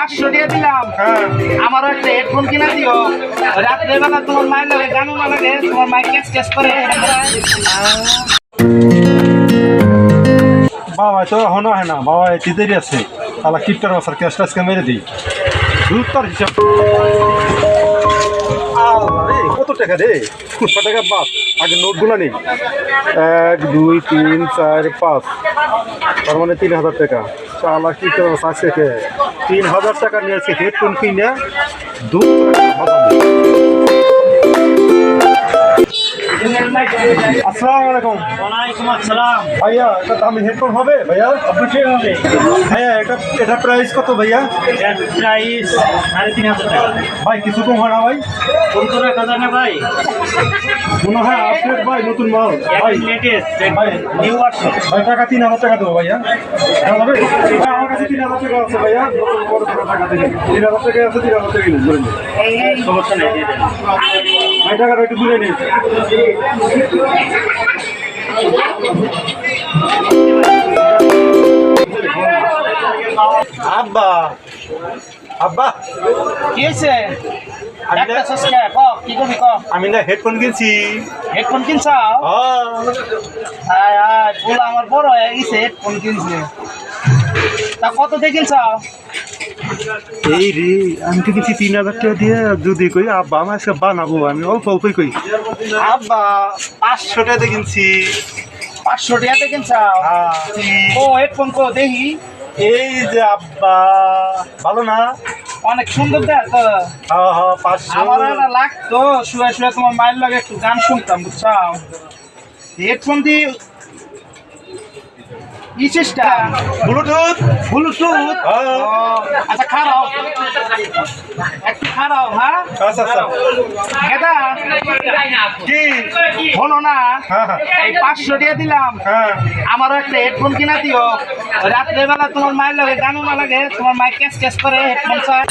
পাঁচশো দিয়ে দিলাম। আমার আমারও একটা হেডফোন কিনা দিও। রাত্রেবেলা তোমার মায়ের লাগে গানও না লাগে তোমার মায়ের কেস কেস করে। বাবা তো হন হয় না। বাবা এটি দেরি আছে? তাহলে কিপটার বছর ক্যাশ মেরে দিই। হিসাব কত টাকা রে। ছ টাকা বাদ আগে নোটগুলো নেই এক, দুই, তিন, চার, পাঁচ। তার মানে তিন হাজার টাকা। চালা কি করব আজকে তিন হাজার টাকা নিয়েছে। হেডফোন কিনে দু আসসালামু আলাইকুম ওয়ালাইকুম আসসালাম। ভাইয়া এটা দামি হেডফোন হবে? ভাইয়া? অবশ্যই হবে। ভাইয়া এটা এটা প্রাইস কত ভাইয়া? প্রাইস সাড়ে তিন হাজার টাকা। ভাই কিছু কম হয় না ভাই? পনেরো এক হাজার না ভাই। মনে হয় আপডেট ভাই নতুন মাল। ভাই লেটেস্ট ভাই নিউ ওয়ার্কশপ ভাই টাকা তিন হাজার টাকা দেবো ভাইয়া। ভাই আমার কাছে তিন হাজার টাকা আছে ভাইয়া। নতুন বড় টাকা দিলে তিন হাজার টাকা আছে তিন হাজার টাকা। সমস্যা নেই ভাই টাকাটা একটু তুলে নিন। আব্বা আব্বা। কি হয়েছে? আমি না- ক কি করবি ক? আমি না হেডফোন কিনছি। হেডফোন কিনছাও? হ্যাঁ আয় আয় বলে আমার বড় হয়ে গেছে হেডফোন কিনছে। তা কত দিয়ে কিনছাও? এই রে আমি তো কিছু তিন হাজার টাকা দিয়ে যদি কই আব্বা আমার আজকে বানাবো আমি অল্প অল্পই কই। আব্বা পাঁচশো টাকা কিনছি। পাঁচশো টাকাতে কিনছাও হ্যাঁ। ও হেডফোন কো দেখি। এই যে আব্বা ভালো না? অনেক সুন্দর দেখ তো হ্যাঁ হ্যাঁ আমার একটা লাগতো শুয়ে শুয়ে তোমার মায়ের লাগে একটু গান শুনতাম বুঝছাও? হেডফোন দিয়ে ই সিস্টেম ব্লুটুথ? ব্লুটুথ। হ্যাঁ। আচ্ছা খারাও একটু খারাও হ্যাঁ? আচ্ছা আচ্ছা। গেদা কি? হলো না? হ্যাঁ হ্যাঁ। এই পাঁচশো দিয়ে দিলাম। হ্যাঁ। আমারও একটা হেডফোন কিনা দিও। রাত্রেবেলা তোমার মায়ের লাগে গানও না লাগে তোমার মায়ের ক্যাচ ক্যাচ করে হেডফোন চায়।